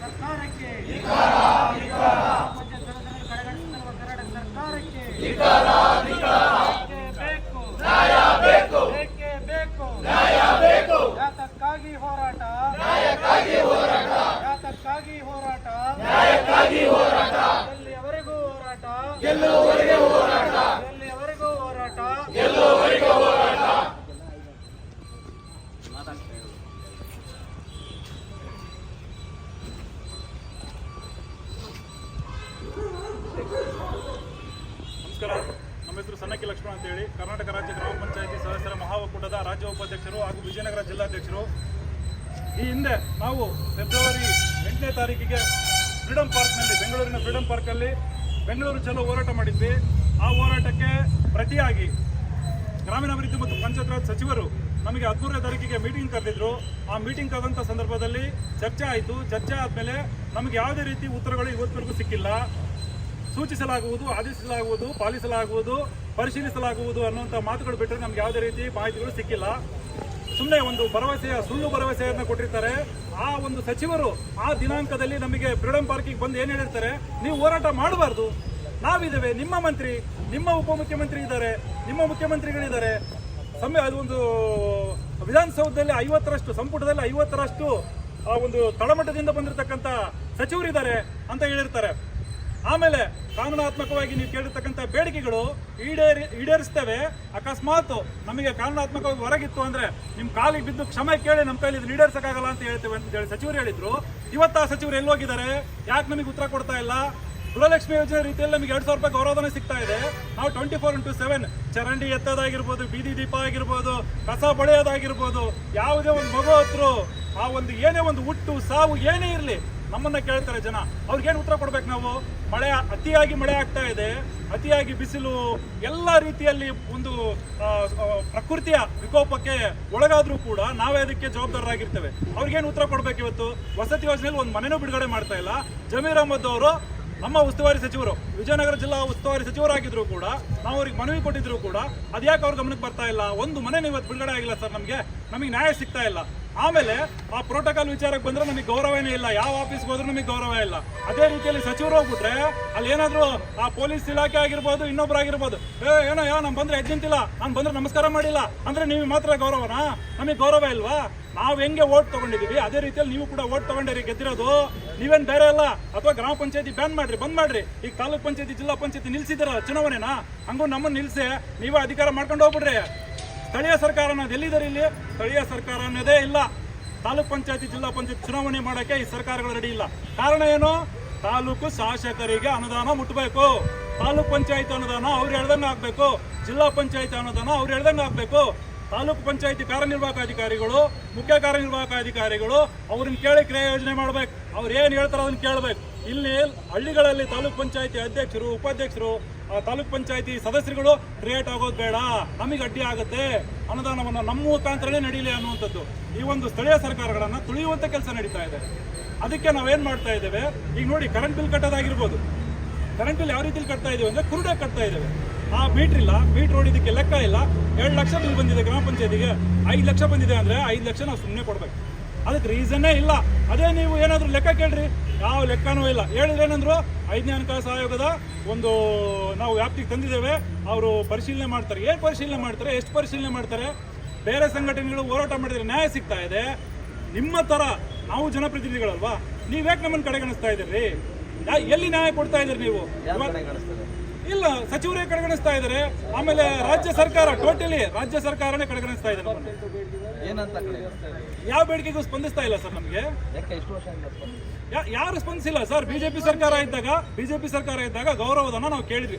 ಸರ್ಕಾರಕ್ಕೆ ಹೆಸರು ಲಕ್ಷ್ಮಣ ಅಂತ ಹೇಳಿ ಕರ್ನಾಟಕ ರಾಜ್ಯ ಗ್ರಾಮ ಪಂಚಾಯತಿ ಸದಸ್ಯರ ಮಹಾ ಒಕ್ಕೂಟದ ರಾಜ್ಯ ಉಪಾಧ್ಯಕ್ಷರು ಹಾಗೂ ವಿಜಯನಗರ ಜಿಲ್ಲಾಧ್ಯಕ್ಷರು. ಈ ಹಿಂದೆ ನಾವು ಫೆಬ್ರವರಿ ಎಂಟನೇ ತಾರೀಕಿಗೆ ಫ್ರೀಡಂ ಪಾರ್ಕ್ನಲ್ಲಿ, ಬೆಂಗಳೂರಿನ ಫ್ರೀಡಂ ಪಾರ್ಕಲ್ಲಿ ಬೆಂಗಳೂರು ಚಲೋ ಹೋರಾಟ ಮಾಡಿದ್ವಿ. ಆ ಹೋರಾಟಕ್ಕೆ ಪ್ರತಿಯಾಗಿ ಗ್ರಾಮೀಣಾಭಿವೃದ್ಧಿ ಮತ್ತು ಪಂಚಾಯತ್ ರಾಜ್ ಸಚಿವರು ನಮಗೆ ಹದಿಮೂರನೇ ತಾರೀಕಿಗೆ ಮೀಟಿಂಗ್ ಕರೆದಿದ್ರು. ಆ ಮೀಟಿಂಗ್ ಕರೆದಂಥ ಸಂದರ್ಭದಲ್ಲಿ ಚರ್ಚೆ ಆಯಿತು. ಚರ್ಚೆ ಆದಮೇಲೆ ನಮಗೆ ಯಾವುದೇ ರೀತಿ ಉತ್ತರಗಳು ಇವತ್ತಿವರೆಗೂ ಸಿಕ್ಕಿಲ್ಲ. ಸೂಚಿಸಲಾಗುವುದು, ಆದೇಶಿಸಲಾಗುವುದು, ಪಾಲಿಸಲಾಗುವುದು, ಪರಿಶೀಲಿಸಲಾಗುವುದು ಅನ್ನುವಂಥ ಮಾತುಗಳು ಬಿಟ್ಟರೆ ನಮ್ಗೆ ಯಾವುದೇ ರೀತಿ ಮಾಹಿತಿಗಳು ಸಿಕ್ಕಿಲ್ಲ. ಸುಮ್ಮನೆ ಒಂದು ಭರವಸೆಯ, ಸುಳ್ಳು ಭರವಸೆಯನ್ನು ಕೊಟ್ಟಿರ್ತಾರೆ. ಆ ಒಂದು ಸಚಿವರು ಆ ದಿನಾಂಕದಲ್ಲಿ ನಮಗೆ ಫ್ರೀಡಂ ಪಾರ್ಕಿಗೆ ಬಂದು ಏನು ಹೇಳಿರ್ತಾರೆ? ನೀವು ಹೋರಾಟ ಮಾಡಬಾರ್ದು. ನಾವಿದ್ದೇವೆ. ನಿಮ್ಮ ಮಂತ್ರಿ, ನಿಮ್ಮ ಉಪಮುಖ್ಯಮಂತ್ರಿ ಇದ್ದಾರೆ. ನಿಮ್ಮ ಮುಖ್ಯಮಂತ್ರಿಗಳಿದ್ದಾರೆ. ಸಮಯ, ಅದು ಒಂದು ವಿಧಾನಸೌಧದಲ್ಲಿ ಐವತ್ತರಷ್ಟು, ಸಂಪುಟದಲ್ಲಿ ಐವತ್ತರಷ್ಟು, ಆ ಒಂದು ತಳಮಟ್ಟದಿಂದ ಬಂದಿರತಕ್ಕಂಥ ಸಚಿವರಿದ್ದಾರೆ ಅಂತ ಹೇಳಿರ್ತಾರೆ. ಆಮೇಲೆ ಕಾನೂನಾತ್ಮಕವಾಗಿ ನೀವು ಕೇಳಿರ್ತಕ್ಕಂಥ ಬೇಡಿಕೆಗಳು ಈಡೇರಿ ಈಡೇರಿಸ್ತೇವೆ. ಅಕಸ್ಮಾತ್ ನಮಗೆ ಕಾನೂನಾತ್ಮಕವಾಗಿ ಹೊರಗಿತ್ತು ಅಂದ್ರೆ ನಿಮ್ಮ ಕಾಲಿಗೆ ಬಿದ್ದು ಕ್ಷಮೆ ಕೇಳಿ ನಮ್ಮ ಕೈಲಿ ಇದನ್ನ ಈಡೇರಿಸಕ್ಕಾಗಲ್ಲ ಅಂತ ಹೇಳ್ತೇವೆ ಅಂತ ಹೇಳಿ ಸಚಿವರು ಹೇಳಿದ್ರು. ಇವತ್ತು ಆ ಸಚಿವರು ಎಲ್ಲಿ ಹೋಗಿದ್ದಾರೆ ಯಾಕೆ ನಮಗೆ ಉತ್ತರ ಕೊಡ್ತಾ ಇಲ್ಲ? ಗೃಹಲಕ್ಷ್ಮಿ ಯೋಜನೆ ರೀತಿಯಲ್ಲಿ ನಮಗೆ ಎರಡು ಸಾವಿರ ರೂಪಾಯಿ ಗೌರವಧನ ಸಿಗ್ತಾ ಇದೆ. ನಾವು ಟ್ವೆಂಟಿ ಫೋರ್ ಇಂಟು ಸೆವೆನ್ ಚರಂಡಿ ಎತ್ತದಾಗಿರ್ಬೋದು, ಬೀದಿ ದೀಪ ಆಗಿರ್ಬೋದು, ಕಸ ಬಳಿಯೋದಾಗಿರ್ಬೋದು, ಯಾವುದೇ ಒಂದು ಮಗು ಹತ್ರ, ಆ ಒಂದು ಏನೇ ಒಂದು ಹುಟ್ಟು, ಸಾವು ಏನೇ ಇರಲಿ ನಮ್ಮನ್ನ ಕೇಳ್ತಾರೆ ಜನ. ಅವ್ರಿಗೇನು ಉತ್ತರ ಕೊಡ್ಬೇಕು ನಾವು? ಮಳೆ ಅತಿಯಾಗಿ ಮಳೆ ಆಗ್ತಾ ಇದೆ. ಅತಿಯಾಗಿ ಬಿಸಿಲು, ಎಲ್ಲ ರೀತಿಯಲ್ಲಿ ಒಂದು ಪ್ರಕೃತಿಯ ವಿಕೋಪಕ್ಕೆ ಒಳಗಾದ್ರೂ ಕೂಡ ನಾವೇ ಅದಕ್ಕೆ ಜವಾಬ್ದಾರರಾಗಿರ್ತೇವೆ. ಅವ್ರಿಗೇನು ಉತ್ತರ ಕೊಡ್ಬೇಕು ಇವತ್ತು? ವಸತಿ ಯೋಜನೆಯಲ್ಲಿ ಒಂದು ಮನೆನೂ ಬಿಡುಗಡೆ ಮಾಡ್ತಾ ಇಲ್ಲ. ಜಮೀರ್ ಅಹಮದ್ ಅವರು ನಮ್ಮ ಉಸ್ತುವಾರಿ ಸಚಿವರು, ವಿಜಯನಗರ ಜಿಲ್ಲಾ ಉಸ್ತುವಾರಿ ಸಚಿವರಾಗಿದ್ರು ಕೂಡ, ನಾವು ಅವ್ರಿಗೆ ಮನವಿ ಕೊಟ್ಟಿದ್ರು ಕೂಡ, ಅದ್ಯಾಕೆ ಅವ್ರ ಗಮನಕ್ಕೆ ಬರ್ತಾ ಇಲ್ಲ? ಒಂದು ಮನೆ ಇವತ್ತು ಬಿಡುಗಡೆ ಆಗಿಲ್ಲ ಸರ್ ನಮಗೆ. ನಮಗೆ ನ್ಯಾಯ ಸಿಗ್ತಾ ಇಲ್ಲ. ಆಮೇಲೆ ಆ ಪ್ರೋಟೋಕಾಲ್ ವಿಚಾರಕ್ಕೆ ಬಂದ್ರೆ ನಮಗೆ ಗೌರವನೇ ಇಲ್ಲ. ಯಾವ ಆಫೀಸ್ಗೆ ಹೋದ್ರೂ ನಮಗೆ ಗೌರವ ಇಲ್ಲ. ಅದೇ ರೀತಿಯಲ್ಲಿ ಸಚಿವರು ಹೋಗ್ಬಿಟ್ರೆ ಅಲ್ಲಿ ಏನಾದ್ರು ಆ ಪೊಲೀಸ್ ಇಲಾಖೆ ಆಗಿರ್ಬೋದು ಇನ್ನೊಬ್ರು ಆಗಿರ್ಬೋದು ಏನೋ, ಯಾ ನಮ್ ಬಂದ್ರೆ ಎಜ್ಜಿಂತಿಲ್ಲ ನಾನು ಬಂದ್ರೆ ನಮಸ್ಕಾರ ಮಾಡಿಲ್ಲ. ಅಂದ್ರೆ ನೀವು ಮಾತ್ರ ಗೌರವನಾ? ನಮಗೆ ಗೌರವ ಇಲ್ವಾ? ನಾವು ಹೆಂಗೆ ಓಟ್ ತಗೊಂಡಿದೀವಿ? ಅದೇ ರೀತಿಯಲ್ಲಿ ನೀವು ಕೂಡ ಓಟ್ ತಗೊಂಡಿರಿ ಗೆದ್ದಿರೋದು. ನೀವೇನ್ ಬೇರೆ ಅಲ್ಲ. ಅಥವಾ ಗ್ರಾಮ ಪಂಚಾಯತಿ ಬ್ಯಾನ್ ಮಾಡ್ರಿ, ಬಂದ್ ಮಾಡ್ರಿ. ಈಗ ತಾಲೂಕ್ ಪಂಚಾಯತಿ, ಜಿಲ್ಲಾ ಪಂಚಾಯತಿ ನಿಲ್ಸಿದಿರ ಚುನಾವಣೆನಾ? ಹಂಗೂ ನಮ್ಮನ್ನ ನಿಲ್ಸಿ. ನೀವೇ ಅಧಿಕಾರ ಮಾಡ್ಕೊಂಡು ಹೋಗ್ಬಿಡ್ರಿ. ಸ್ಥಳೀಯ ಸರ್ಕಾರ ಅನ್ನೋದು ಎಲ್ಲಿದ್ದಾರೆ ಇಲ್ಲಿ? ಸ್ಥಳೀಯ ಸರ್ಕಾರ ಅನ್ನೋದೇ ಇಲ್ಲ. ತಾಲೂಕ್ ಪಂಚಾಯತಿ, ಜಿಲ್ಲಾ ಪಂಚಾಯತ್ ಚುನಾವಣೆ ಮಾಡೋಕ್ಕೆ ಈ ಸರ್ಕಾರಗಳು ರೆಡಿ ಇಲ್ಲ. ಕಾರಣ ಏನು? ತಾಲೂಕು ಶಾಸಕರಿಗೆ ಅನುದಾನ ಮುಟ್ಟಬೇಕು ತಾಲೂಕ್ ಪಂಚಾಯತಿ ಅನುದಾನ ಅವ್ರು ಹೇಳ್ದಂಗೆ ಆಗಬೇಕು. ಜಿಲ್ಲಾ ಪಂಚಾಯತಿ ಅನುದಾನ ಅವ್ರು ಹೇಳ್ದಂಗೆ ಆಗಬೇಕು. ತಾಲೂಕು ಪಂಚಾಯತಿ ಕಾರ್ಯನಿರ್ವಾಹಕ ಅಧಿಕಾರಿಗಳು ಮುಖ್ಯ ಕಾರ್ಯನಿರ್ವಾಹಕ ಅಧಿಕಾರಿಗಳು ಅವ್ರನ್ನ ಕೇಳಿ ಕ್ರಿಯಾ ಯೋಜನೆ ಮಾಡ್ಬೇಕು. ಅವ್ರು ಏನು ಹೇಳ್ತಾರೋ ಅದನ್ನ ಕೇಳ್ಬೇಕು. ಇಲ್ಲಿ ಹಳ್ಳಿಗಳಲ್ಲಿ ತಾಲೂಕ್ ಪಂಚಾಯತಿ ಅಧ್ಯಕ್ಷರು, ಉಪಾಧ್ಯಕ್ಷರು ತಾಲೂಕ್ ಪಂಚಾಯತಿ ಸದಸ್ಯರುಗಳು ಕ್ರಿಯೇಟ್ ಆಗೋದು ಬೇಡ. ನಮಗೆ ಅಡ್ಡಿ ಆಗುತ್ತೆ. ಅನುದಾನವನ್ನು ನಮ್ಮ ಮುಖಾಂತರನೇ ನಡೀಲಿ ಅನ್ನುವಂಥದ್ದು. ಈ ಒಂದು ಸ್ಥಳೀಯ ಸರ್ಕಾರಗಳನ್ನು ತುಳಿಯುವಂತ ಕೆಲಸ ನಡೀತಾ ಇದೆ. ಅದಕ್ಕೆ ನಾವೇನು ಮಾಡ್ತಾ ಇದ್ದೇವೆ? ಈಗ ನೋಡಿ ಕರೆಂಟ್ ಬಿಲ್ ಕಟ್ಟೋದಾಗಿರ್ಬೋದು. ಕರೆಂಟ್ ಬಿಲ್ ಯಾವ ರೀತಿಲಿ ಕಟ್ತಾ ಇದೀವಿ ಅಂದ್ರೆ ಕುರುಡೆ ಕಟ್ತಾ ಇದ್ದೇವೆ. ಆ ಮೀಟರ್ ಇಲ್ಲ. ಮೀಟರ್ ಓಡಿದಕ್ಕೆ ಲೆಕ್ಕ ಇಲ್ಲ. ಎರಡು ಲಕ್ಷ ಬಿಲ್ ಬಂದಿದೆ ಗ್ರಾಮ ಪಂಚಾಯತಿಗೆ. ಐದು ಲಕ್ಷ ಬಂದಿದೆ ಅಂದ್ರೆ ಐದು ಲಕ್ಷ ನಾವು ಸುಮ್ಮನೆ ಕೊಡ್ಬೇಕು. ಅದಕ್ಕೆ ರೀಸನ್ನೇ ಇಲ್ಲ. ಅದೇ ನೀವು ಏನಾದರೂ ಲೆಕ್ಕ ಕೇಳ್ರಿ. ಯಾವ ಲೆಕ್ಕನೂ ಇಲ್ಲ. ಹೇಳಿದ್ರೆ ಏನಂದ್ರು ಹಣಕಾಸು ಆಯೋಗದ ಒಂದು ನಾವು ವ್ಯಾಪ್ತಿಗೆ ತಂದಿದ್ದೇವೆ. ಅವರು ಪರಿಶೀಲನೆ ಮಾಡ್ತಾರೆ. ಏನು ಪರಿಶೀಲನೆ ಮಾಡ್ತಾರೆ? ಎಷ್ಟು ಪರಿಶೀಲನೆ ಮಾಡ್ತಾರೆ? ಬೇರೆ ಸಂಘಟನೆಗಳು ಹೋರಾಟ ಮಾಡಿದ್ರೆ ನ್ಯಾಯ ಸಿಗ್ತಾ ಇದೆ. ನಿಮ್ಮ ತರ ನಾವು ಜನಪ್ರತಿನಿಧಿಗಳಲ್ವಾ? ನೀವ್ಯಾಕೆ ನಮ್ಮನ್ನು ಕಡೆಗಣಿಸ್ತಾ ಇದ್ದೀರಿ? ಎಲ್ಲಿ ನ್ಯಾಯ ಕೊಡ್ತಾ ಇದ್ದೀರಿ ನೀವು? ಇಲ್ಲ ಸಚಿವರೇ ಕಡೆಗಣಿಸ್ತಾ ಇದ್ದಾರೆ. ಆಮೇಲೆ ರಾಜ್ಯ ಸರ್ಕಾರ ಟೋಟಲಿ ರಾಜ್ಯ ಸರ್ಕಾರನೇ ಕಡೆಗಣಿಸ್ತಾ ಇದ್ದಾರೆ. ಏನಂತ ಯಾವ ಬೇಡಿಕೆಗೂ ಸ್ಪಂದಿಸ್ತಾ ಇಲ್ಲ ಸರ್ ನಮಗೆ. ಯಾಕೆ ಎಷ್ಟು ವರ್ಷ ಯಾರು ಸ್ಪಂದಿಸಿಲ್ಲ ಸರ್? ಬಿಜೆಪಿ ಸರ್ಕಾರ ಇದ್ದಾಗ ಬಿಜೆಪಿ ಸರ್ಕಾರ ಇದ್ದಾಗ ಗೌರವಧನ ನಾವು ಕೇಳಿದ್ವಿ.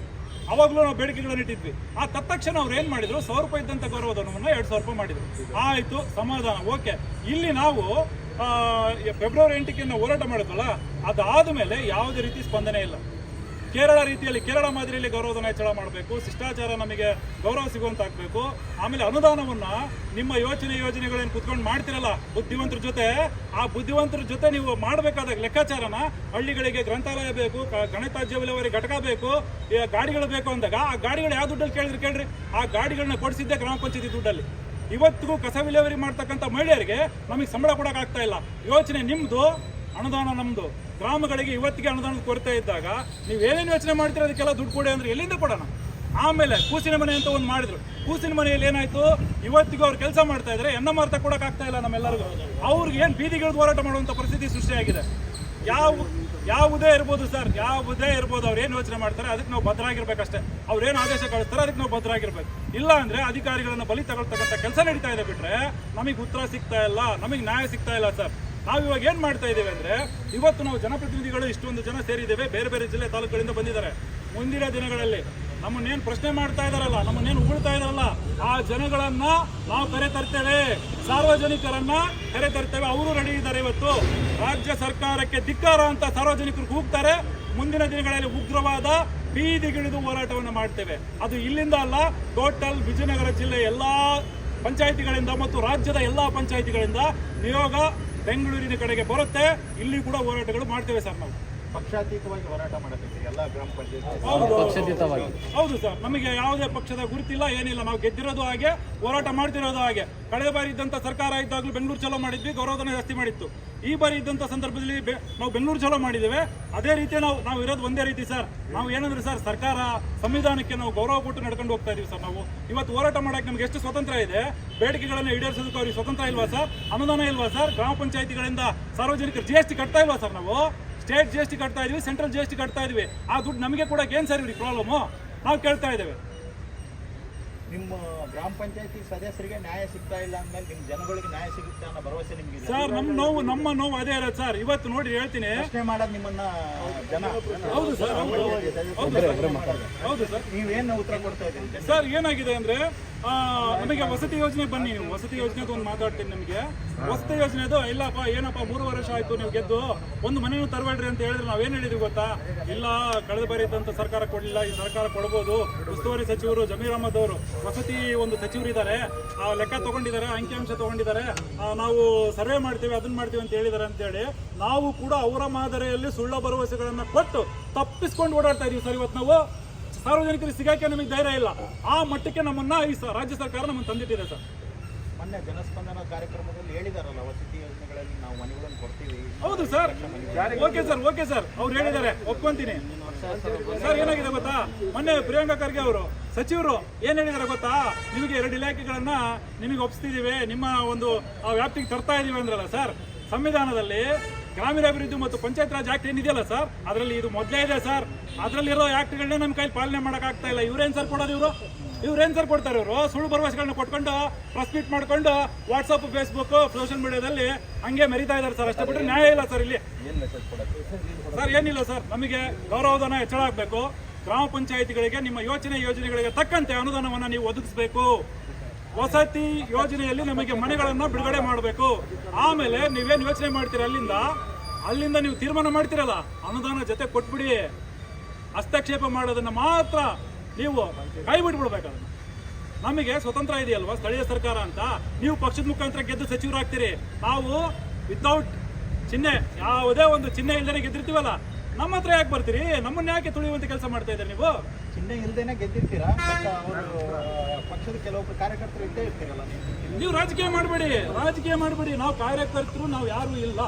ಅವಾಗಲೂ ನಾವು ಬೇಡಿಕೆಗಳನ್ನು ಇಟ್ಟಿದ್ವಿ. ಆ ತತ್ಕ್ಷಣ ಅವ್ರು ಏನು ಮಾಡಿದ್ರು? ಸಾವಿರ ರೂಪಾಯಿ ಇದ್ದಂತ ಗೌರವಧನವನ್ನ ಎರಡು ಸಾವಿರ ರೂಪಾಯಿ ಮಾಡಿದ್ರು. ಆಯಿತು ಸಮಾಧಾನ. ಓಕೆ. ಇಲ್ಲಿ ನಾವು ಫೆಬ್ರವರಿ ಎಂಟಕ್ಕೆ ಹೋರಾಟ ಮಾಡಿದ್ವಲ್ಲ ಅದಾದ ಮೇಲೆ ಯಾವುದೇ ರೀತಿ ಸ್ಪಂದನೆ ಇಲ್ಲ. ಕೇರಳ ರೀತಿಯಲ್ಲಿ ಕೇರಳ ಮಾದರಿಯಲ್ಲಿ ಗೌರವಧನ ಹೆಚ್ಚಳ ಮಾಡಬೇಕು, ಶಿಷ್ಟಾಚಾರ ನಮಗೆ ಗೌರವ ಸಿಗುವಂತಾಗಬೇಕು. ಆಮೇಲೆ ಅನುದಾನವನ್ನ ನಿಮ್ಮ ಯೋಚನೆ ಯೋಜನೆಗಳೇನು ಕುತ್ಕೊಂಡು ಮಾಡ್ತಿರಲ್ಲ ಬುದ್ಧಿವಂತರ ಜೊತೆ, ಆ ಬುದ್ಧಿವಂತರ ಜೊತೆ ನೀವು ಮಾಡಬೇಕಾದ ಲೆಕ್ಕಾಚಾರನ ಹಳ್ಳಿಗಳಿಗೆ ಗ್ರಂಥಾಲಯ ಬೇಕು ಗಣಿತಾಜ್ಯ ವಿಲೇವಾರಿ ಘಟಕ ಬೇಕು ಗಾಡಿಗಳು ಬೇಕು ಅಂದಾಗ, ಆ ಗಾಡಿಗಳು ಯಾವ ದುಡ್ಡಲ್ಲಿ ಕೇಳಿದ್ರೆ ಕೇಳ್ರಿ. ಆ ಗಾಡಿಗಳನ್ನ ಕೊಡಿಸಿದ್ದೆ ಗ್ರಾಮ ಪಂಚಾಯತಿ ದುಡ್ಡಲ್ಲಿ. ಇವತ್ತಿಗೂ ಕಸ ವಿಲೇವಾರಿ ಮಾಡ್ತಕ್ಕಂಥ ಮಹಿಳೆಯರಿಗೆ ನಮಗೆ ಸಂಬಳ ಕೊಡೋಕ್ಕಾಗ್ತಾ ಇಲ್ಲ. ಯೋಚನೆ ನಿಮ್ದು ಅನುದಾನ ನಮ್ಮದು ಗ್ರಾಮಗಳಿಗೆ ಇವತ್ತಿಗೆ ಅನುದಾನದ ಕೊರತೆ ಇದ್ದಾಗ ನೀವು ಏನೇನು ಯೋಚನೆ ಮಾಡ್ತೀರ ಅದಕ್ಕೆಲ್ಲ ದುಡ್ಡು ಕೊಡಿ ಅಂದ್ರೆ ಎಲ್ಲಿಂದ ಕೊಡೋಣ? ಆಮೇಲೆ ಕೂಸಿನ ಮನೆ ಅಂತ ಒಂದು ಮಾಡಿದ್ರು. ಕೂಸಿನ ಮನೆಯಲ್ಲಿ ಏನಾಯ್ತು? ಇವತ್ತಿಗೂ ಅವ್ರು ಕೆಲಸ ಮಾಡ್ತಾ ಇದ್ರೆ ಎನ್ನ ಮಾರ್ತ ಕೊಡಕ್ ಆಗ್ತಾ ಇಲ್ಲ ನಮ್ಮೆಲ್ಲರಿಗೂ. ಅವ್ರಿಗೆ ಏನು ಬೀದಿಗಿಳಿದು ಹೋರಾಟ ಮಾಡುವಂತ ಪರಿಸ್ಥಿತಿ ಸೃಷ್ಟಿಯಾಗಿದೆ. ಯಾವ, ಯಾವುದೇ ಇರ್ಬೋದು ಸರ್, ಯಾವುದೇ ಇರ್ಬೋದು ಅವ್ರು ಏನು ಯೋಚನೆ ಮಾಡ್ತಾರೆ ಅದಕ್ಕೆ ನಾವು ಭದ್ರಾಗಿರ್ಬೇಕಷ್ಟೇ. ಅವ್ರು ಏನು ಆದೇಶ ಕಳಿಸ್ತಾರೆ ಅದಕ್ಕೆ ನಾವು ಭದ್ರಾಗಿರ್ಬೇಕು. ಇಲ್ಲ ಅಂದ್ರೆ ಅಧಿಕಾರಿಗಳನ್ನು ಬಲಿ ತಗೊಳ್ತಕ್ಕಂಥ ಕೆಲಸ ನಡೀತಾ ಇದೆ ಬಿಟ್ರೆ ನಮಗೆ ಉತ್ತರ ಸಿಗ್ತಾ ಇಲ್ಲ, ನಮಗೆ ನ್ಯಾಯ ಸಿಗ್ತಾ ಇಲ್ಲ ಸರ್. ನಾವು ಇವಾಗ ಏನ್ ಮಾಡ್ತಾ ಇದ್ದೇವೆ ಅಂದ್ರೆ, ಇವತ್ತು ನಾವು ಜನಪ್ರತಿನಿಧಿಗಳು ಇಷ್ಟೊಂದು ಜನ ಸೇರಿದ್ದೇವೆ, ಬೇರೆ ಬೇರೆ ಜಿಲ್ಲೆ ತಾಲೂಕುಗಳಿಂದ ಬಂದಿದ್ದಾರೆ. ಮುಂದಿನ ದಿನಗಳಲ್ಲಿ ನಮ್ಮನ್ನೇನು ಪ್ರಶ್ನೆ ಮಾಡ್ತಾ ಇದಾರಲ್ಲ, ನಮ್ಮನ್ನೇನು ಉಗುಳ್ತಾ ಇದಾರಲ್ಲ, ಆ ಜನಗಳನ್ನ ನಾವು ಕರೆ ತರ್ತೇವೆ. ಸಾರ್ವಜನಿಕರನ್ನ ಕರೆ ತರ್ತೇವೆ. ಅವರು ರೆಡಿ ಇದ್ದಾರೆ ಇವತ್ತು. ರಾಜ್ಯ ಸರ್ಕಾರಕ್ಕೆ ಧಿಕ್ಕಾರ ಅಂತ ಸಾರ್ವಜನಿಕರು ಕೂಗ್ತಾರೆ. ಮುಂದಿನ ದಿನಗಳಲ್ಲಿ ಉಗ್ರವಾದ, ಬೀದಿಗಿಳಿದು ಹೋರಾಟವನ್ನು ಮಾಡ್ತೇವೆ. ಅದು ಇಲ್ಲಿಂದ ಅಲ್ಲ, ಟೋಟಲ್ ವಿಜಯನಗರ ಜಿಲ್ಲೆ ಎಲ್ಲಾ ಪಂಚಾಯಿತಿಗಳಿಂದ ಮತ್ತು ರಾಜ್ಯದ ಎಲ್ಲಾ ಪಂಚಾಯಿತಿಗಳಿಂದ ನಿಯೋಗ ಬೆಂಗಳೂರಿನ ಕಡೆಗೆ ಬರುತ್ತೆ ಇಲ್ಲಿ ಕೂಡ ಹೋರಾಟಗಳು ಮಾಡ್ತೇವೆ ಸರ್ ನಾವು. ಪಕ್ಷಾತೀತವಾಗಿ ಹೋರಾಟ ಮಾಡಬೇಕು ಎಲ್ಲ ಗ್ರಾಮ ಪಂಚಾಯತ್. ಹೌದು. ಹೌದು. ಸರ್. ನಮಗೆ ಯಾವುದೇ ಪಕ್ಷದ ಗುರುತಿಲ್ಲ ಏನಿಲ್ಲ. ನಾವು ಗೆದ್ದಿರೋದು ಹಾಗೆ ಹೋರಾಟ ಮಾಡ್ತಿರೋದು ಹಾಗೆ. ಕಳೆದ ಬಾರಿ ಇದ್ದಂತ ಸರ್ಕಾರ ಇದ್ದಾಗಲೂ ಬೆಂಗಳೂರು ಚಲೋ ಮಾಡಿದ್ವಿ ಗೌರವಧನ ಜಾಸ್ತಿ ಮಾಡಿತ್ತು. ಈ ಬಾರಿ ಇದ್ದಂತ ಸಂದರ್ಭದಲ್ಲಿ ಬೆ- ನಾವು ಬೆಂಗಳೂರು ಚಲೋ ಮಾಡಿದ್ದೇವೆ. ಅದೇ ರೀತಿ ನಾವು ನಾವು ಇರೋದು ಒಂದೇ ರೀತಿ ಸರ್. ನಾವು ಏನಂದ್ರೆ ಸರ್ ಸರ್ಕಾರ ಸಂವಿಧಾನಕ್ಕೆ ನಾವು ಗೌರವ ಕೊಟ್ಟು ನಡ್ಕೊಂಡು ಹೋಗ್ತಾ ಇದೀವಿ ಸರ್ ನಾವು. ಇವತ್ತು ಹೋರಾಟ ಮಾಡಕ್ಕೆ ನಮ್ಗೆ ಎಷ್ಟು ಸ್ವತಂತ್ರ ಇದೆ ಬೇಡಿಕೆಗಳನ್ನು ಈಡೇರಿಸೋದಕ್ಕೆ ಅವ್ರಿಗೆ ಸ್ವತಂತ್ರ ಇಲ್ವಾ ಸರ್? ಅನುದಾನ ಇಲ್ವಾ ಸರ್? ಗ್ರಾಮ ಪಂಚಾಯತಿಗಳಿಂದ ಸಾರ್ವಜನಿಕರು ಜಿ ಎಸ್ ಟಿ ಕಟ್ತಾ ಇಲ್ವಾ ಸರ್ ನಾವು? ಸ್ಟೇಟ್ ಜಿ ಎಸ್ ಟಿ ಕಟ್ತಾ ಇದೀವಿ ಸೆಂಟ್ರಲ್ ಜಿ ಎಸ್ ಟಿ ಕಟ್ತಾ ಇದೀವಿ. ಆ ದುಡ್ಡು ನಮಗೆ ಕೂಡ ಏನು ಸರ್ ಇವ್ರಿಗೆ ಪ್ರಾಬ್ಲಮು ನಾವು ಕೇಳ್ತಾ ಇದ್ದೇವೆ. ನಿಮ್ಮ ಗ್ರಾಮ ಪಂಚಾಯತಿ ಸದಸ್ಯರಿಗೆ ನ್ಯಾಯ ಸಿಗ್ತಾ ಇಲ್ಲ ಅಂದ್ಮೇಲೆ ನಿಮ್ಮ ಜನಗಳಿಗೆ ನ್ಯಾಯ ಸಿಗುತ್ತೆ ಅನ್ನೋ ಭರವಸೆ ನಿಮ್ಗೆ ಸರ್ ನಮ್ಮ ನೋವು ನಮ್ಮ ನೋವು ಅದೇ ಇರೋದು ಸರ್. ಇವತ್ತು ನೋಡಿ ಹೇಳ್ತೀನಿ. ಪ್ರಶ್ನೆ ಮಾಡೋದು ನಿಮ್ಮನ್ನ ಜನ. ಹೌದು ಸರ್. ಹೌದು ಸರ್. ಹೌದು ಸರ್. ನೀವೇನು ಉತ್ತರ ಕೊಡ್ತಾ ಇದ್ದೀರಿ? ಸರ್ ಏನಾಗಿದೆ ಅಂದ್ರೆ ನಮಗೆ ವಸತಿ ಯೋಜನೆ ಬನ್ನಿ ನೀವು ವಸತಿ ಯೋಜನೆದು ಒಂದು ಮಾತಾಡ್ತೀನಿ ನಿಮಗೆ. ವಸತಿ ಯೋಜನೆದು, ಇಲ್ಲಪ್ಪ, ಏನಪ್ಪ, ಮೂರು ವರ್ಷ ಆಯ್ತು ನೀವು ಗೆದ್ದು, ಒಂದು ಮನೆಯನ್ನು ತರಬೇಡ್ರಿ ಅಂತ ಹೇಳಿದ್ರೆ ನಾವೇನು ಹೇಳಿದ್ವಿ ಗೊತ್ತಾ? ಇಲ್ಲ, ಕಳೆದ ಬಾರಿ ಇದ್ದಂತ ಸರ್ಕಾರ ಕೊಡಲಿಲ್ಲ, ಈ ಸರ್ಕಾರ ಕೊಡ್ಬೋದು. ಉಸ್ತುವಾರಿ ಸಚಿವರು ಜಮೀರ್ ಅಹಮದ್ ಅವರು ವಸತಿ ಒಂದು ಸಚಿವರು ಇದ್ದಾರೆ. ಆ, ಲೆಕ್ಕ ತಗೊಂಡಿದ್ದಾರೆ, ಅಂಕಿಅಂಶ ತಗೊಂಡಿದ್ದಾರೆ. ನಾವು ಸರ್ವೆ ಮಾಡ್ತೀವಿ ಅದನ್ನ ಮಾಡ್ತೀವಿ ಅಂತ ಹೇಳಿದ್ದಾರೆ ಅಂತೇಳಿ ನಾವು ಕೂಡ ಅವರ ಮಾದರಿಯಲ್ಲಿ ಸುಳ್ಳ ಭರವಸೆಗಳನ್ನ ಕೊಟ್ಟು ತಪ್ಪಿಸ್ಕೊಂಡು ಓಡಾಡ್ತಾ ಇದೀವಿ ಸರ್ ಇವತ್ತು ನಾವು. ಸಾರ್ವಜನಿಕರಿಗೆ ಸಿಗಾಕೆ ನಮಗೆ ಧೈರ್ಯ ಇಲ್ಲ. ಆ ಮಟ್ಟಕ್ಕೆ ನಮ್ಮನ್ನ ಈ ರಾಜ್ಯ ಸರ್ಕಾರ ನಮ್ಮನ್ನು ತಂದಿಟ್ಟಿದೆ ಸರ್. ಮೊನ್ನೆ ಜನಸ್ಪಂದನ ಕಾರ್ಯಕ್ರಮದಲ್ಲಿ ಹೇಳಿದಾರಲ್ಲ ವಸತಿ ಯೋಜನೆಗಳಲ್ಲಿ ನಾವು ಮನೆಗಳನ್ನು ಕೊಡ್ತೀವಿ. ಹೌದು sir. Okay sir okay sir. ಅವ್ರು ಹೇಳಿದ್ದಾರೆ. ಒಪ್ಕೊಂತೀನಿ. ಸರ್ ಏನಾಗಿದೆ ಗೊತ್ತಾ? ಮೊನ್ನೆ ಪ್ರಿಯಾಂಕಾ ಖರ್ಗೆ ಅವರು ಸಚಿವರು ಏನ್ ಹೇಳಿದಾರೆ ಗೊತ್ತಾ? ನಿಮಗೆ ಎರಡು ಇಲಾಖೆಗಳನ್ನ ನಿಮಗೆ ಒಪ್ಪಿಸ್ತಿದ್ದೀವಿ ನಿಮ್ಮ ಒಂದು ಆ ವ್ಯಾಪ್ತಿಗೆ ತರ್ತಾ ಇದೀವಿ ಅಂದ್ರಲ್ಲ ಸರ್. ಸಂವಿಧಾನದಲ್ಲಿ ಗ್ರಾಮೀಣಾಭಿವೃದ್ಧಿ ಮತ್ತು ಪಂಚಾಯತ್ ರಾಜ್ ಆಕ್ಟ್ ಏನಿದೆಯಲ್ಲ ಸರ್? ಅದರಲ್ಲಿ ಇದು ಮೊದಲೇ ಇದೆ ಸರ್. ಅದರಲ್ಲಿರೋ ಆಕ್ಟ್ಗಳನ್ನ ನಮ್ಮ ಕೈಲಿ ಪಾಲನೆ ಮಾಡಕ್ ಆಗ್ತಾ ಇಲ್ಲ ಇವ್ರೇನ್ ಸರ್ ಕೊಡೋದು ಇವರು? ಇವ್ರೇನು ಸರ್ ಕೊಡ್ತಾರೆ ಇವರು? ಸುಳ್ಳು ಭರವಸೆಗಳನ್ನ ಕೊಟ್ಕೊಂಡು ಪ್ರೆಸ್ ಮೀಟ್ ಮಾಡ್ಕೊಂಡು ವಾಟ್ಸಪ್ ಫೇಸ್ಬುಕ್ ಸೋಷಿಯಲ್ ಮೀಡಿಯಾದಲ್ಲಿ ಹಂಗೆ ಮೆರಿತಾ ಇದ್ದಾರೆ ಸರ್. ಅಷ್ಟೇ ಬಿಟ್ಟರೆ ನ್ಯಾಯ ಇಲ್ಲ ಸರ್ ಇಲ್ಲಿ. ಸರ್, ಏನಿಲ್ಲ ಸರ್. ನಮಗೆ ಗೌರವಧನ ಹೆಚ್ಚಳ ಆಗಬೇಕು. ಗ್ರಾಮ ಪಂಚಾಯಿತಿಗಳಿಗೆ, ನಿಮ್ಮ ಯೋಚನೆ ಯೋಜನೆಗಳಿಗೆ ತಕ್ಕಂತೆ ಅನುದಾನವನ್ನು ನೀವು ಒದಗಿಸಬೇಕು. ವಸತಿ ಯೋಜನೆಯಲ್ಲಿ ನಮಗೆ ಮನೆಗಳನ್ನು ಬಿಡುಗಡೆ ಮಾಡಬೇಕು. ಆಮೇಲೆ ನೀವೇನು ಯೋಚನೆ ಮಾಡ್ತೀರ ಅಲ್ಲಿಂದ? ಅಲ್ಲಿಂದ ನೀವು ತೀರ್ಮಾನ ಮಾಡ್ತೀರಲ್ಲ? ಅನುದಾನ ಜೊತೆ ಕೊಟ್ಬಿಡಿ. ಹಸ್ತಕ್ಷೇಪ ಮಾಡೋದನ್ನ ಮಾತ್ರ ನೀವು ಕೈ ಅದನ್ನ. ನಮಗೆ ಸ್ವತಂತ್ರ ಇದೆಯಲ್ವಾ ಸ್ಥಳೀಯ ಸರ್ಕಾರ ಅಂತ? ನೀವು ಪಕ್ಷದ ಮುಖಾಂತರ ಗೆದ್ದು ಸಚಿವರಾಗ್ತೀರಿ. ನಾವು ವಿತೌಟ್ ಚಿಹ್ನೆ, ಯಾವುದೇ ಒಂದು ಚಿಹ್ನೆ ಇಲ್ಲದೆ ಗೆದ್ದಿರ್ತೀವಲ್ಲ? ನಮ್ಮ ಹತ್ರ ಯಾಕೆ ಬರ್ತೀರಿ? ನಮ್ಮನ್ನ ಯಾಕೆ ತುಳಿಯುವಂತ ಕೆಲಸ ಮಾಡ್ತಾ ಇದ್ದೀರಿ ನೀವು? ಚಿಹ್ನೆ ಇಲ್ಲದೇನೆ ಗೆದ್ದಿರ್ತೀರಾ? ಅವರು ಪಕ್ಷದ ಕೆಲವೊಬ್ರು ಕಾರ್ಯಕರ್ತರು ಇದ್ದೇ ಇರ್ತೀರಲ್ಲ ನೀವು? ನೀವು ರಾಜಕೀಯ ಮಾಡಬೇಡಿ. ರಾಜಕೀಯ ಮಾಡಬೇಡಿ. ನಾವು ಕಾರ್ಯಕರ್ತರು ನಾವು ಯಾರೂ ಇಲ್ಲ.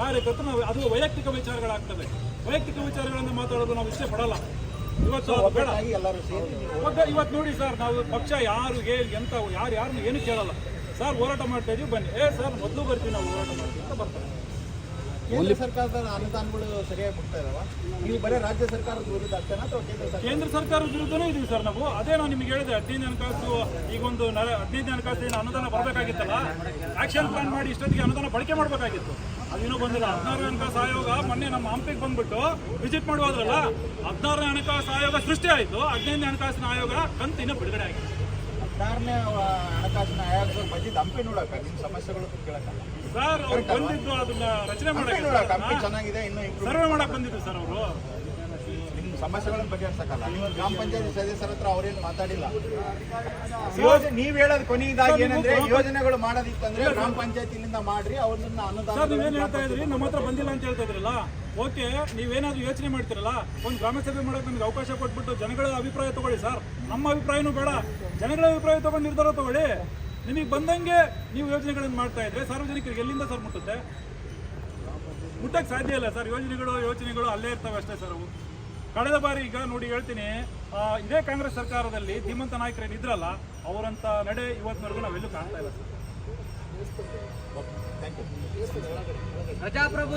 ಕಾರ್ಯಕರ್ತರು ನಾವು ಅದು ವೈಯಕ್ತಿಕ ವಿಚಾರಗಳಾಗ್ತವೆ. ವೈಯಕ್ತಿಕ ವಿಚಾರಗಳನ್ನು ಮಾತಾಡೋದು ನಾವು ಇಷ್ಟೇ ಪಡಲ್ಲ ಇವತ್ತು ಬೇಡ. ಎಲ್ಲರೂ ಸೇರಿ ಇವತ್ತು ನೋಡಿ ಸರ್ ನಾವು ಪಕ್ಷ ಯಾರು ಹೇಳಿ ಎಂತ ಯಾರು ಯಾರನ್ನು ಏನು ಕೇಳಲ್ಲ. ಸರ್ ಹೋರಾಟ ಮಾಡ್ತಾ ಇದೀವಿ ಬನ್ನಿ. ಏ ಸರ್ ಮೊದಲು ಬರ್ತೀವಿ ನಾವು ಹೋರಾಟ ಮಾಡ್ತೀವಿ ಅಂತ ಬರ್ತಾರೆ. ಕೇಂದ್ರ ಸರ್ಕಾರದ ಅನುದಾನಗಳು ಸರಿಯಾಗಿ ಬರ್ತಾ ಇದಾವ? ನೀವು ಬರೀ ರಾಜ್ಯ ಸರ್ಕಾರದ ವಿರುದ್ಧ ಆಗ್ತಾನೆ ಅಥವಾ ಕೇಂದ್ರ ಸರ್ಕಾರ ಕೇಂದ್ರ ಸರ್ಕಾರದ ವಿರುದ್ಧನೇ ಇದೀವಿ ಸರ್ ನಾವು. ಅದೇ ನಾನು ನಿಮ್ಗೆ ಹೇಳಿದೆ ಹದಿನೈದು ಹಣಕಾಸು ಈಗ ಒಂದು ಹದಿನೈದು ಹಣಕಾಸು ಏನು ಅನುದಾನ ಬರಬೇಕಾಗಿತ್ತಲ್ಲ ಆಕ್ಷನ್ ಪ್ಲಾನ್ ಮಾಡಿ ಇಷ್ಟೊತ್ತಿಗೆ ಅನುದಾನ ಬಳಕೆ ಮಾಡಬೇಕಾಗಿತ್ತು. ಅದಿನ್ನೂ ಬಂದಿಲ್ಲ. ಹದಿನಾರನೇ ಹಣಕಾಸು ಆಯೋಗ ಮೊನ್ನೆ ನಮ್ಮ ಹಂಪಿಗೆ ಬಂದ್ಬಿಟ್ಟು ವಿಸಿಟ್ ಮಾಡುವುದ್ರಲ್ಲ ಹದಿನಾರನೇ ಹಣಕಾಸು ಆಯೋಗ ಸೃಷ್ಟಿ ಆಯಿತು. ಹದಿನೈದನೇ ಹಣಕಾಸಿನ ಆಯೋಗ ಕಂತಿನ ಬಿಡುಗಡೆ ಆಗಿದೆ. ಹದಿನಾರನೇ ಹಣಕಾಸಿನ ಆಯೋಗದ ಬಂದಿದ್ದು ಹಂಪಿ ನೋಡೋಕೆ ನಿಮ್ಮ ಸಮಸ್ಯೆಗಳು ಕೇಳಕ್ಕಲ್ಲ. ಸರ್ ಅವ್ರು ಬಂದಿದ್ದು ಅದನ್ನ ರಚನೆ ಮಾಡಕ್ಕೆ ಚೆನ್ನಾಗಿದೆ ಇನ್ನೂ ಇಂಪ್ರೂವ್ ಸರ್ವೆ ಮಾಡಕ್ ಬಂದಿದ್ದು ಸರ್ ಅವರು. ನಿಮ್ಮ ಸಮಸ್ಯೆಗಳನ್ನ ಬಗೆಹರಿಸಕ್ಕಲ್ಲ ನೀವು ಗ್ರಾಮ ಪಂಚಾಯತಿ ಸದಸ್ಯರ ಹತ್ರ ಅವ್ರೇನು ಮಾತಾಡಿಲ್ಲ. ಯೋಜನೆ ನೀವ್ ಹೇಳೋದು ಕೊನೆಯದಾಗಿ ಏನಂದ್ರೆ ಯೋಜನೆಗಳು ಮಾಡೋದಿತ್ತಂದ್ರೆ ಗ್ರಾಮ ಪಂಚಾಯತಿನಿಂದ ಮಾಡ್ರಿ ಅವ್ರನ್ನ ಅನುದಾನ ಸರ್ ನೀವೇನ್ ಹೇಳ್ತಾ ಇದ್ರಿ? ನಮ್ಮ ಹತ್ರ ಬಂದಿಲ್ಲ ಅಂತ ಹೇಳ್ತಾ ಇದ್ರಲ್ಲ? ಓಕೆ ನೀವೇನಾದ್ರೂ ಯೋಚನೆ ಮಾಡ್ತಿರಲ್ಲ? ಒಂದು ಗ್ರಾಮ ಸಭೆ ಮಾಡೋಕೆ ನಮ್ಗೆ ಅವಕಾಶ ಕೊಟ್ಬಿಟ್ಟು ಜನಗಳ ಅಭಿಪ್ರಾಯ ತಗೊಳ್ಳಿ ಸರ್ ನಮ್ಮ ಅಭಿಪ್ರಾಯನೂ ಬೇಡ. ಜನಗಳ ಅಭಿಪ್ರಾಯ ತಗೊಂಡು ನಿರ್ಧಾರ ತಗೊಳ್ಳಿ. ನಿಮಗೆ ಬಂದಂಗೆ ನೀವು ಯೋಜನೆಗಳನ್ನು ಮಾಡ್ತಾ ಇದ್ರೆ ಸಾರ್ವಜನಿಕರಿಗೆ ಎಲ್ಲಿಂದ ಸರ್ ಮುಟ್ಟುತ್ತೆ? ಮುಟ್ಟಕ್ಕೆ ಸಾಧ್ಯ ಇಲ್ಲ ಸರ್. ಯೋಜನೆಗಳು ಯೋಚನೆಗಳು ಅಲ್ಲೇ ಇರ್ತವೆ ಅಷ್ಟೇ ಸರ್ ಅವು. ಕಳೆದ ಬಾರಿ ಈಗ ನೋಡಿ ಹೇಳ್ತೀನಿ ಇದೇ ಕಾಂಗ್ರೆಸ್ ಸರ್ಕಾರದಲ್ಲಿ ಧೀಮಂತ ನಾಯಕರೇನು ಇದ್ರಲ್ಲ ಅವರಂತ ನಡೆ ಇವತ್ತಿನವರೆಗೂ ನಾವೆಲ್ಲೂ ಕಾಣ್ತಾ ಇಲ್ಲ ಸರ್. Thank you ಪ್ರಜಾಪ್ರಭು